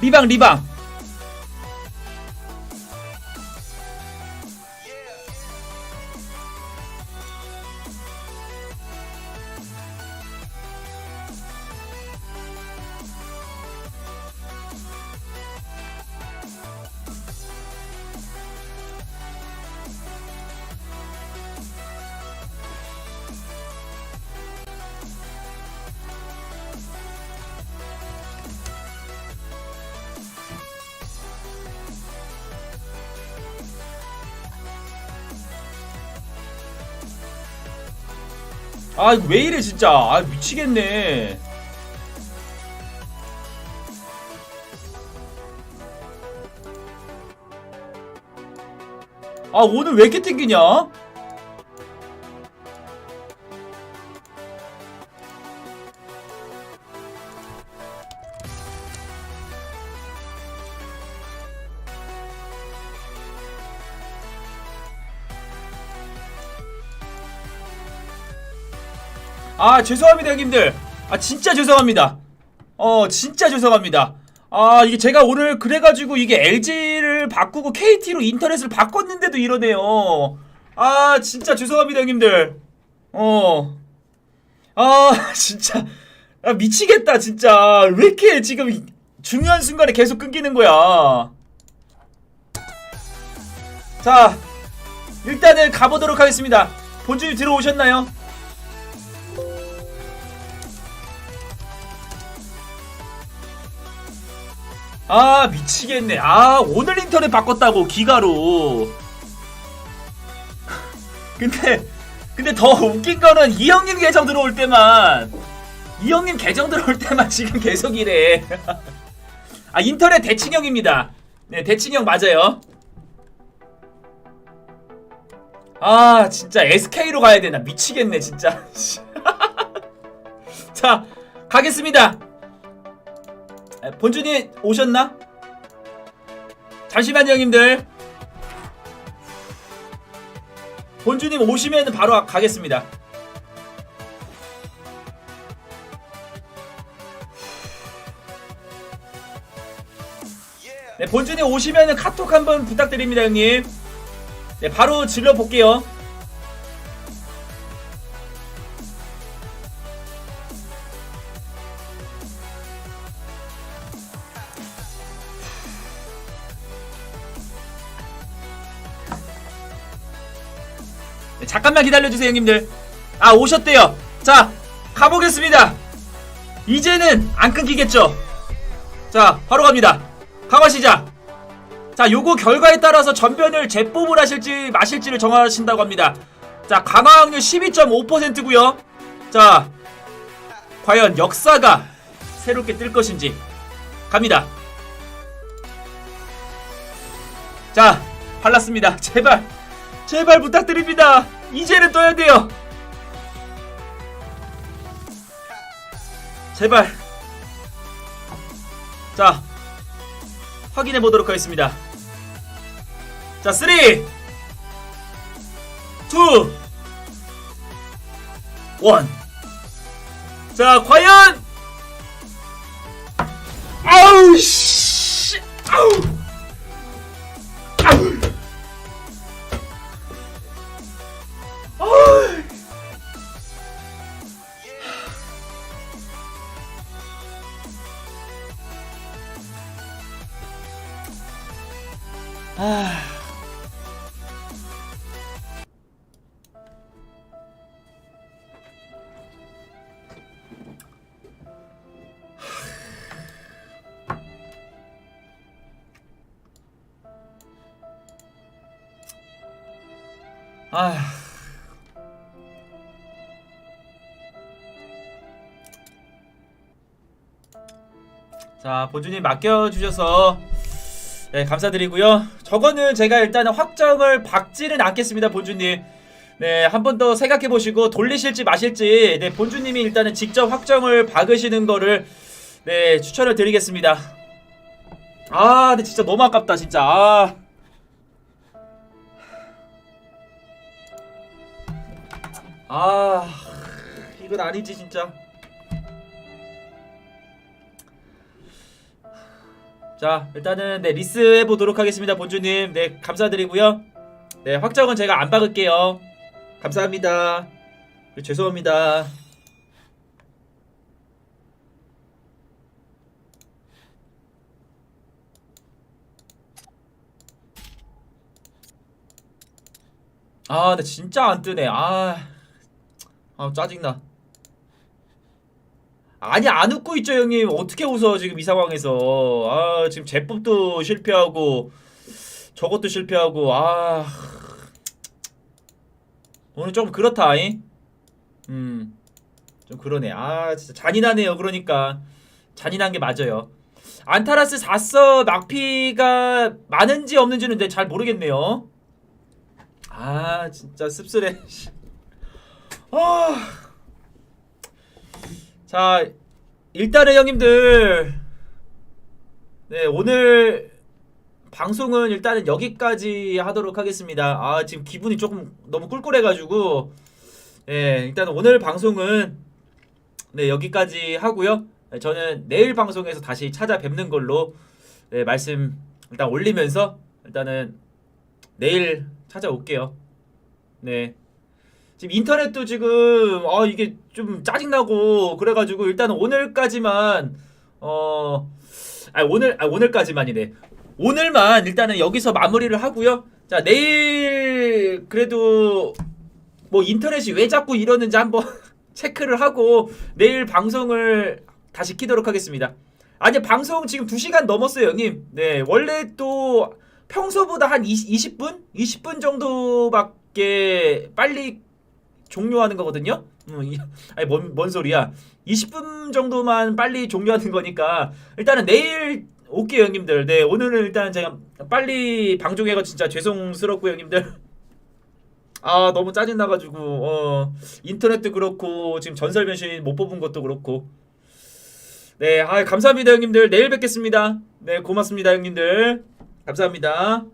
리방 리방 아 이거 왜 이래 진짜. 아 미치겠네. 아 오늘 왜 이렇게 튕기냐 아 죄송합니다 형님들. 아 진짜 죄송합니다. 어 진짜 죄송합니다. 아 이게 제가 오늘 그래가지고 이게 LG를 바꾸고 KT로 인터넷을 바꿨는데도 이러네요. 아 진짜 죄송합니다 형님들. 어 아 진짜. 아, 미치겠다 진짜. 왜 이렇게 지금 이- 중요한 순간에 계속 끊기는 거야? 자 일단은 가보도록 하겠습니다. 본주님 들어오셨나요? 아 미치겠네. 아 오늘 인터넷 바꿨다고 기가로. 근데 근데 더 웃긴 거는 이 형님 계정 들어올 때만 이 형님 계정 들어올 때만 지금 계속 이래. 아 인터넷 대칭형입니다. 네 대칭형 맞아요. 아 진짜 SK로 가야 되나? 미치겠네 진짜. 자 가겠습니다. 에, 본준이 오셨나? 잠시만요 형님들. 본주님 오시면 바로 가겠습니다. 네, 본주님 오시면 카톡 한번 부탁드립니다 형님. 네 바로 질러 볼게요 네, 잠깐만 기다려주세요 형님들. 아 오셨대요. 자 가보겠습니다. 이제는 안 끊기겠죠? 자 바로 갑니다. 시작 자 요거 결과에 따라서 전변을 재뽑을 하실지 마실지를 정하신다고 합니다. 자 강화 확률 12.5%고요. 자 과연 역사가 새롭게 뜰 것인지 갑니다. 자 발랐습니다. 제발 제발 부탁드립니다. 이제는 떠야 돼요. 제발. 자, 확인해 보도록 하겠습니다. 자, 3, 2, 1. 자, 과연! 아우, 씨! 아우! 아. 아. 자, 본주님 맡겨주셔서 네, 감사드리고요. 저거는 제가 일단은 확정을 박지는 않겠습니다, 본주님. 네, 한 번 더 생각해 보시고 돌리실지 마실지 네, 본주님이 일단은 직접 확정을 박으시는 거를 네, 추천을 드리겠습니다. 아, 근데 진짜 너무 아깝다, 진짜. 아. 아, 이건 아니지, 진짜. 자 일단은 네 리스 해보도록 하겠습니다 본주님. 네 감사드리고요. 네 확정은 제가 안 박을게요. 감사합니다. 네, 죄송합니다. 아 근데 진짜 안 뜨네. 아, 아 짜증나 아니 안 웃고 있죠 형님. 어떻게 웃어 지금 이 상황에서? 아 지금 제법도 실패하고 저것도 실패하고 아. 오늘 좀 그렇다 음좀 그러네. 아 진짜 잔인하네요 그러니까. 잔인한 게 맞아요. 안타라스 4서 막피가 많은지 없는지는 잘 모르겠네요. 아 진짜 씁쓸해 아 자, 일단은 형님들, 네, 오늘 방송은 일단은 여기까지 하도록 하겠습니다. 아, 지금 기분이 조금 너무 꿀꿀해가지고, 네, 일단 오늘 방송은 네, 여기까지 하고요. 네, 저는 내일 방송에서 다시 찾아뵙는 걸로 네, 말씀 일단 올리면서 일단은 내일 찾아올게요. 네. 지금 인터넷도 지금 아 이게 좀 짜증나고 그래가지고 일단 오늘까지만 어 아니 오늘 아 오늘까지만이네. 오늘만 일단은 여기서 마무리를 하고요. 자 내일 그래도 뭐 인터넷이 왜 자꾸 이러는지 한번 체크를 하고 내일 방송을 다시 키도록 하겠습니다. 아니 방송 지금 2시간 넘었어요 형님. 네 원래 또 평소보다 한 20, 20분? 20분 정도밖에 빨리 종료하는 거거든요. 음, 이- 아니 뭔, 뭔 소리야? 20분 정도만 빨리 종료하는 거니까 일단은 내일 올게요 형님들. 네 오늘은 일단 제가 빨리 방송해가 진짜 죄송스럽고 형님들. 아 너무 짜증 나가지고 어 인터넷도 그렇고 지금 전설 변신 못 뽑은 것도 그렇고 네 아 감사합니다 형님들 내일 뵙겠습니다 네 고맙습니다 형님들 감사합니다